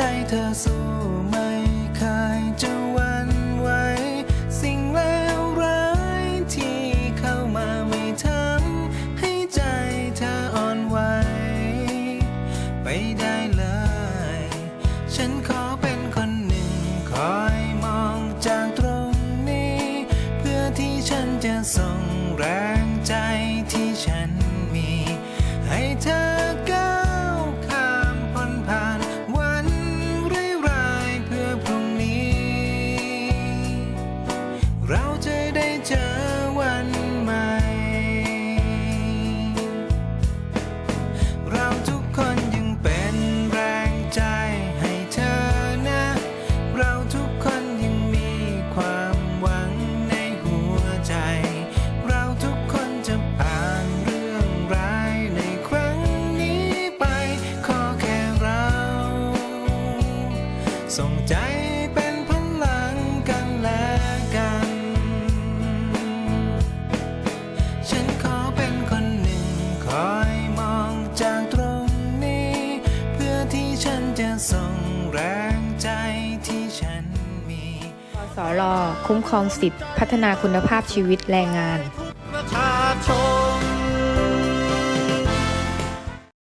ใจเธอสู้ไม่เคยจะวันไหวสิ่งเลวร้ายที่เข้ามาไม่ทำให้ใจเธออ่อนไหวไปได้เลย ฉันขอ ส่งใจเป็นพลังกันและกัน ฉันขอเป็นคนหนึ่งคอยมองจากตรงนี้ เพื่อที่ฉันจะส่งแรงใจที่ฉันมีสรคุ้มครองสิทธิพัฒนาคุณภาพชีวิตแรงงานประชาชน